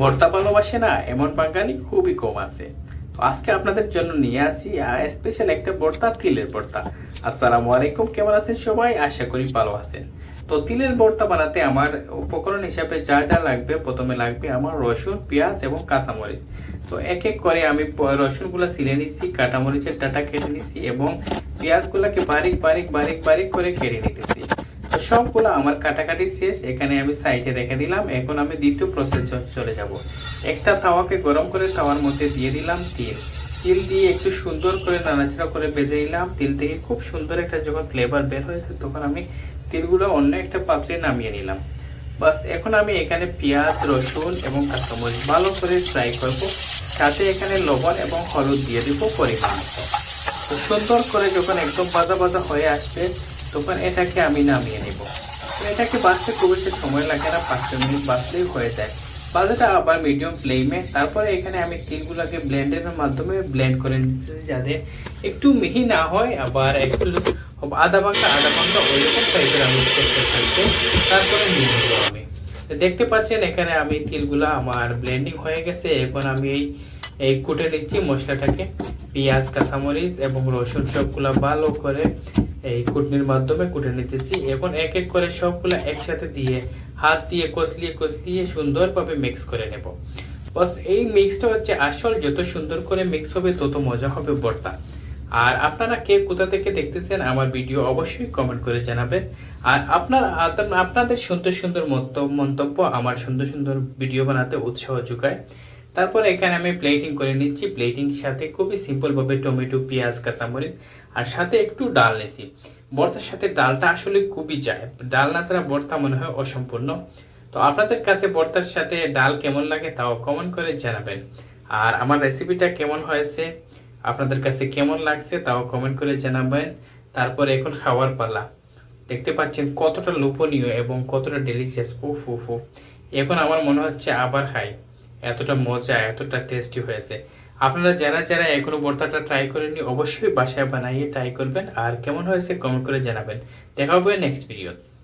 ভর্তা ভালোবাসে না, এমন বাঙালি খুবই কম আছে। তো আজকে আপনাদের জন্য নিয়ে আসি স্পেশাল একটা ভর্তা, তিলের ভর্তা। আসসালামু আলাইকুম, কেমন আছেন সবাই? আশা করি ভালো আছেন। তো তিলের ভর্তা বানাতে আমার উপকরণ হিসাবে যা যা লাগবে, প্রথমে লাগবে আমার রসুন, পেঁয়াজ এবং কাঁচামরিচ। তো এক এক করে আমি রসুনগুলো ছিলে নিচ্ছি কাঁটামরিচের ডাটা কেটে নিচ্ছি এবং পেঁয়াজগুলোকে বারিক বারিক বারিক বারিক করে কেটে নিতেছি। সবগুলো আমার কাটাকাটি শেষ, এখানে আমি সাইডে রেখে দিলাম। এখন আমি দ্বিতীয় প্রসেস চলে যাব। একটা তাওয়াকে গরম করে তাওয়ার মধ্যে দিয়ে দিলাম তিল। তিল দিয়ে একটু সুন্দর করে নাড়াচাড়া করে বেজে নিলাম। তিল থেকে খুব সুন্দর একটা যখন ফ্লেভার বের হয়েছে, তখন আমি তিলগুলো অন্য একটা পাত্রে নামিয়ে নিলাম। বাস, এখন আমি এখানে পেঁয়াজ, রসুন এবং কাঁচামরিচ ভালো করে ফ্রাই করব। সাথে এখানে লবণ এবং হলুদ দিয়ে দিব পরিমাণ সুন্দর করে যখন একদম বাজা বাজা হয়ে আসবে তখন এটাকে আমি নামিয়ে নেব। এটাকে বাঁচতে খুব বেশি সময় লাগে না, পাঁচ মিনিট বাঁচলেই হয়ে যায়। বাজাটা আবার মিডিয়াম ফ্লেমে তারপরে এখানে আমি তিলগুলোকে ব্লেন্ডারের মাধ্যমে ব্লেন্ড করে নিচ্ছি যাতে একটু মিহি না হয়, আবার একটু আধা ঘণ্টা আধা ঘণ্টা ওইরকম টাইপের আমি করতে থাকবে তারপরে নিয়ে নেব আমি। দেখতে পাচ্ছেন এখানে আমি তিলগুলা আমার ব্লেন্ডিং হয়ে গেছে। এখন আমি এই এই কুটে নিচ্ছি মশলাটাকে। পেঁয়াজ, কাঁচামরিচ এবং রসুন সবগুলা ভালো করে এই কুটনির মাধ্যমে কুটে নিতেছি এখন এক এক করে সবগুলা একসাথে দিয়ে, হাত দিয়ে কষলিয়ে কষলিয়ে সুন্দরভাবে মিক্স করে নেব। বস, এই মিক্সটা হচ্ছে আসল, যত সুন্দর করে মিক্স হবে, তত মজা হবে ভর্তা আর আপনারা কে কোথা থেকে দেখতেছেন আমার ভিডিও অবশ্যই কমেন্ট করে জানাবেন। আর আপনার আপনাদের সুন্দর সুন্দর মন্ত- মন্তব্য আমার সুন্দর সুন্দর ভিডিও বানাতে উৎসাহ যোগায়। তারপর এখানে আমি প্লেটিং করে নিচ্ছি। প্লেটিং সাথে খুবই সিম্পলভাবে টমেটো, পেঁয়াজ, কাঁচামরিচ আর সাথে একটু ডাল নিছি ভর্তার সাথে ডালটা আসলে খুবই যায়। ডাল না ছাড়া ভর্তা মনে হয় অসম্পূর্ণ। তো আপনাদের কাছে ভর্তার সাথে ডাল কেমন লাগে তাও কমেন্ট করে জানাবেন। আর আমার রেসিপিটা কেমন হয়েছে, আপনাদের কাছে কেমন লাগছে তাও কমেন্ট করে জানাবেন। তারপর এখন খাওয়ার পালা। দেখতে পাচ্ছেন কতটা লোভনীয় এবং কতটা ডেলিশিয়াস উফ উফ উফ। এখন আমার মনে হচ্ছে আবার খাই। এতটা মজা, এতটা টেস্টি হয়েছে। আপনারা যারা যারা এখনও ভর্তাটা ট্রাই করেননি, অবশ্যই বাসায় বানাইয়ে ট্রাই করবেন। আর কেমন হয়েছে কমেন্ট করে জানাবেন। দেখা হবে নেক্সট ভিডিও